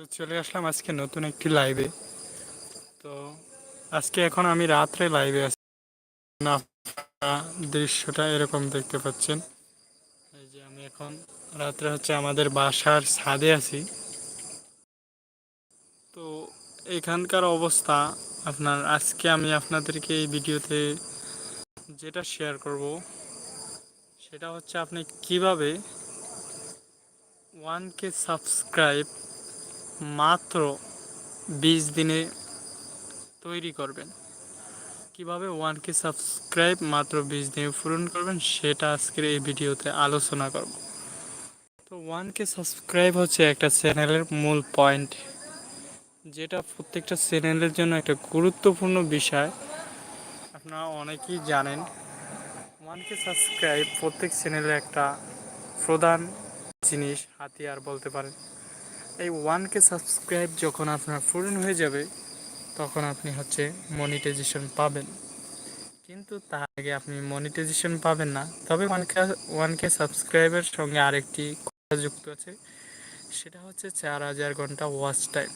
তো চলে আসলাম আজকে নতুন একটি লাইভে তো আজকে এখন আমি রাত্রে লাইভে আছি। দৃশ্যটা এরকম দেখতে পাচ্ছেন। এই যে আমি এখন রাত্রে হচ্ছে আমাদের বাসার ছাদে আছি। তো এখানকার অবস্থা, আপনার আজকে আমি আপনাদেরকে এই ভিডিওতে যেটা শেয়ার করব, সেটা হচ্ছে আপনি কীভাবে ওয়ান কে সাবস্ক্রাইব মাত্র বিশ দিনে তৈরি করবেন। কীভাবে ওয়ান কে সাবস্ক্রাইব মাত্র বিশ দিনে পূরণ করবেন, সেটা আজকের এই ভিডিওতে আলোচনা করব। তো ওয়ান কে সাবস্ক্রাইব হচ্ছে একটা চ্যানেলের মূল পয়েন্ট, যেটা প্রত্যেকটা চ্যানেলের জন্য একটা গুরুত্বপূর্ণ বিষয়। আপনারা অনেকেই জানেন ওয়ান কে সাবস্ক্রাইব প্রত্যেক চ্যানেলে একটা প্রধান জিনিস, হাতিয়ার বলতে পারেন। এই ওয়ান কে সাবস্ক্রাইব যখন আপনার পূরণ হয়ে যাবে, তখন আপনি হচ্ছে মনিটাইজেশন পাবেন। কিন্তু তার আগে আপনি মনিটাইজেশন পাবেন না। তবে ওয়ান কে ওয়ান কে সাবস্ক্রাইবের সঙ্গে আরেকটি কথা যুক্ত আছে, সেটা হচ্ছে চার হাজার ঘণ্টা ওয়াচ টাইম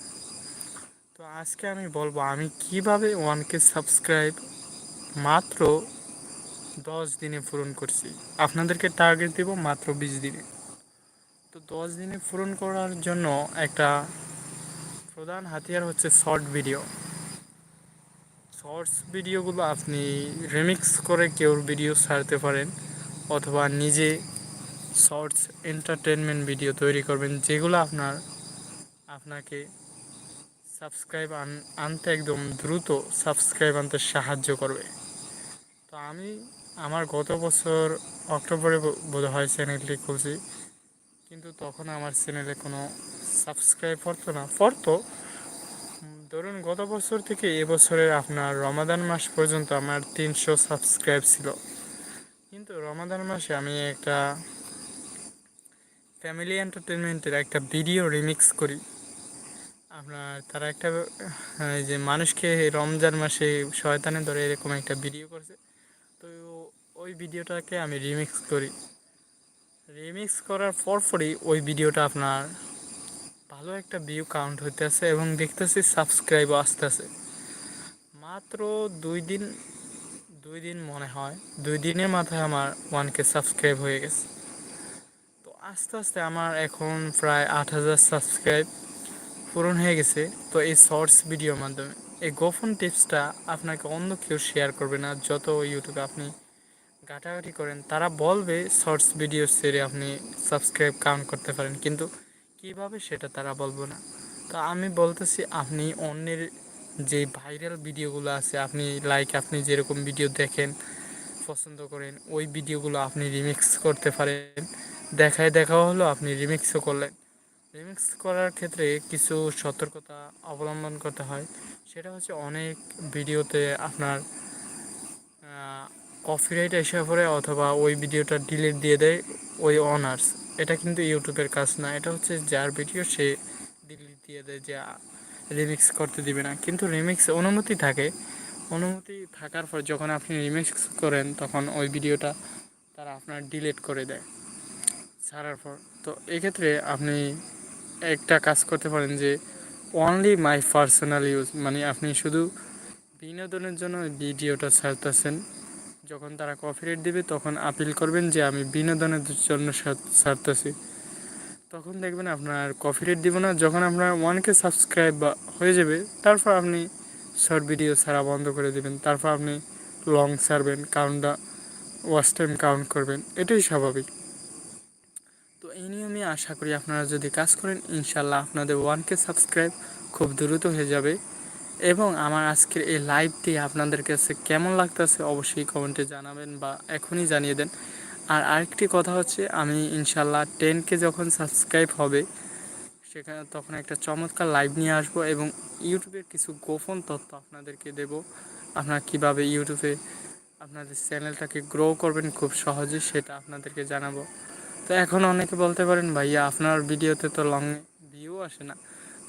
তো আজকে আমি বলব, আমি কীভাবে ওয়ান কে সাবস্ক্রাইব মাত্র দশ দিনে পূরণ করছি? আপনাদেরকে টার্গেট দেব মাত্র বিশ দিনে। দশ দিনে পূরণ করার জন্য একটা প্রধান হাতিয়ার হচ্ছে শর্ট ভিডিও। শর্টস ভিডিওগুলো আপনি রিমিক্স করে কেউর ভিডিও ছাড়তে পারেন অথবা নিজে শর্টস এন্টারটেনমেন্ট ভিডিও তৈরি করবেন, যেগুলো আপনার, আপনাকে সাবস্ক্রাইব আন, আনতে একদম দ্রুত সাবস্ক্রাইব আনতে সাহায্য করবে। তো আমি, আমার গত বছর অক্টোবরে বোধ হয় চ্যানেলটি খুলছি। কিন্তু তখন আমার চ্যানেলে কোনো সাবস্ক্রাইব পড়তো না। পড়তো। ধরুন গত বছর থেকে এবছরের আপনার রমাদান মাস পর্যন্ত আমার তিনশো সাবস্ক্রাইব ছিল। কিন্তু রমাদান মাসে আমি একটা ফ্যামিলি এন্টারটেনমেন্টের একটা ভিডিও রিমিক্স করি। আপনার তারা একটা যে মানুষকে রমজান মাসে শয়তানে ধরে এরকম একটা ভিডিও করছে। তো ওই ভিডিওটাকে আমি রিমিক্স করি। রিমিক্স করার পরপরই ওই ভিডিওটা আপনার ভালো একটা ভিউ কাউন্ট হইতেছে এবং দেখতেছি সাবস্ক্রাইবও আসতেছে। মাত্র দুই দিন দুই দিন মনে হয়, দুই দিনের মাথায় আমার ওয়ানকে সাবস্ক্রাইব হয়ে গেছে। তো আস্তে আস্তে আমার এখন প্রায় আট হাজার সাবস্ক্রাইব পূরণ হয়ে গেছে। তো এই শর্টস ভিডিওর মাধ্যমে। এই গোপন টিপসটা আপনাকে অন্য কেউ শেয়ার করবে না, যত ইউটিউবে আপনি ঘাটাঘাটি করেন, তারা বলবে শর্টস ভিডিও সেরে আপনি সাবস্ক্রাইব কাউন্ট করতে পারেন। কিন্তু কীভাবে সেটা তারা বলব না? তো আমি বলতেছি, আপনি অন্যের যে ভাইরাল ভিডিওগুলো আছে, আপনি লাইক আপনি যেরকম ভিডিও দেখেন, পছন্দ করেন, ওই ভিডিওগুলো আপনি রিমিক্স করতে পারেন। দেখায় দেখা হলো, আপনি রিমিক্সও করলেন। রিমিক্স করার ক্ষেত্রে কিছু সতর্কতা অবলম্বন করতে হয়। সেটা হচ্ছে, অনেক ভিডিওতে আপনার কপিরাইট এসে পড়ে অথবা ওই ভিডিওটা ডিলিট দিয়ে দেয় ওই অনার্স এটা কিন্তু ইউটিউবের কাজ না, এটা হচ্ছে যার ভিডিও সে ডিলিট দিয়ে দেয় যে রিমিক্স করতে দিবে না। কিন্তু রিমিক্স অনুমতি থাকে। অনুমতি থাকার পর যখন আপনি রিমিক্স করেন, তখন ওই ভিডিওটা তারা আপনার ডিলিট করে দেয়, ছাড়ার পর। তো এক্ষেত্রে আপনি একটা কাজ করতে পারেন যে অনলি মাই পার্সোনাল ইউজ মানে আপনি শুধু বিনোদনের জন্য ভিডিওটা ছাড়তেছেন। যখন তারা কপিরাইট দিবে, তখন আপিল করবেন যে আমি বিনোদনের জন্য ছাড়- ছাড়তেছি। তখন দেখবেন আপনার কপিরাইট দিব না। যখন আপনার ওয়ানকে সাবস্ক্রাইব হয়ে যাবে, তারপর আপনি শর্ট ভিডিও ছাড়া বন্ধ করে দেবেন। তারপর আপনি লং ছাড়বেন কাউন্টটা ওয়াচ টাইম কাউন্ট করবেন। এটাই স্বাভাবিক। তো এই নিয়মে আশা করি আপনারা যদি কাজ করেন ইনশাল্লাহ আপনাদের ওয়ানকে সাবস্ক্রাইব খুব দ্রুত হয়ে যাবে। এবং আমার আজকের এই লাইভটি আপনাদের কাছে কেমন লাগতেছে অবশ্যই কমেন্টে জানাবেন বা এখনই জানিয়ে দেন। আর আরেকটি কথা হচ্ছে, আমি ইনশাল্লাহ টেনকে যখন সাবস্ক্রাইব হবে, সেখানে তখন একটা চমৎকার লাইভ নিয়ে আসব এবং ইউটিউবের কিছু গোপন তথ্য আপনাদেরকে দেব। আপনারা কীভাবে ইউটিউবে আপনাদের চ্যানেলটাকে গ্রো করবেন খুব সহজে সেটা আপনাদেরকে জানাব। তো এখন অনেকে বলতে পারেন, ভাইয়া, আপনার ভিডিওতে তো লং ভিউ আসে না।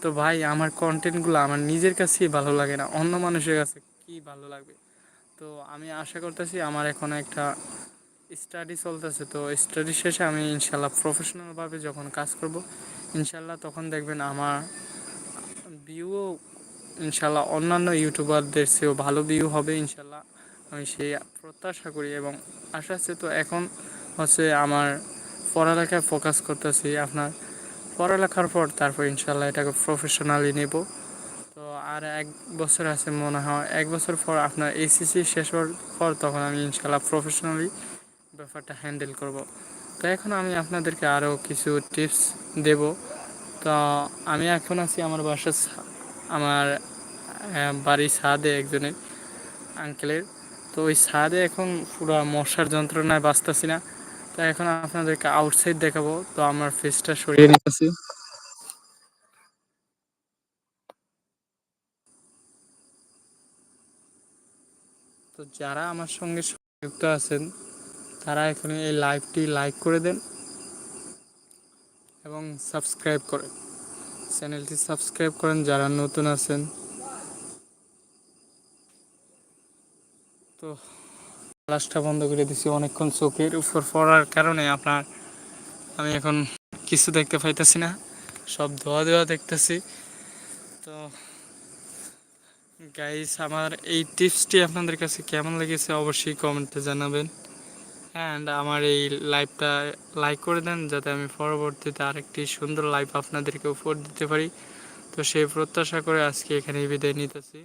তো ভাই, আমার কন্টেন্টগুলো আমার নিজের কাছেই ভালো লাগে না, অন্য মানুষের কাছে কি ভালো লাগবে? তো আমি আশা করতেছি আমার এখন একটা স্টাডি চলতেছে, তো স্টাডি শেষে আমি ইনশাল্লাহ প্রফেশনালভাবে যখন কাজ করব, ইনশাল্লাহ তখন দেখবেন আমার ভিউও ইনশাল্লাহ অন্যান্য ইউটিউবারদের চেয়েও ভালো ভিউ হবে ইনশাল্লাহ। আমি সেই প্রত্যাশা করি এবং আশা আছে, তো এখন হচ্ছে আমার পড়ালেখায় ফোকাস করতেছি, আপনার পড়ালেখার পর তারপর ইনশাল্লাহ এটাকে প্রফেশনালি নেব। তো আর এক বছর আছে মনে হয়, এক বছর পর আপনার এসিসি শেষ হওয়ার পর তখন আমি ইনশাল্লাহ প্রফেশনালি ব্যাপারটা হ্যান্ডেল করব। তো এখন আমি আপনাদেরকে আরও কিছু টিপস দেব। তো আমি এখন আছি আমার বাসার আমার বাড়ির ছাদে একজনের আঙ্কেলের তো ওই ছাদে এখন পুরো মশার যন্ত্রণায় বাঁচতেছি না। তো এখন আপনাদেরকে আউটসাইড দেখাবো। তো আমার ফেসটা সরিয়ে নিতেছি। তো যারা আমার সঙ্গে সংযুক্ত আছেন, তারা এখন এই লাইভটি লাইক করে দেন এবং সাবস্ক্রাইব করেন। চ্যানেলটি সাবস্ক্রাইব করেন যারা নতুন আছেন। তো গ্লাসটা বন্ধ করে দিছি অনেকক্ষণ চোখের উপর পড়ার কারণে আপনার, আমি এখন কিছু দেখতে পাইতেছি না, সব ধোয়া ধোয়া দেখতেছি। তো গাইস আমার এই টিপসটি আপনাদের কাছে কেমন লেগেছে অবশ্যই কমেন্টে জানাবেন। অ্যান্ড আমার এই লাইভটা লাইক করে দেন, যাতে আমি পরবর্তীতে আরেকটি সুন্দর লাইভ আপনাদেরকে উপহার দিতে পারি। তো সেই প্রত্যাশা করে আজকে এখানেই বিদায় নিতেছি।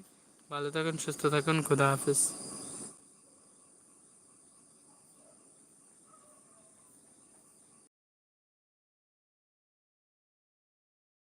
ভালো থাকুন, সুস্থ থাকুন, খুদা হাফিজ।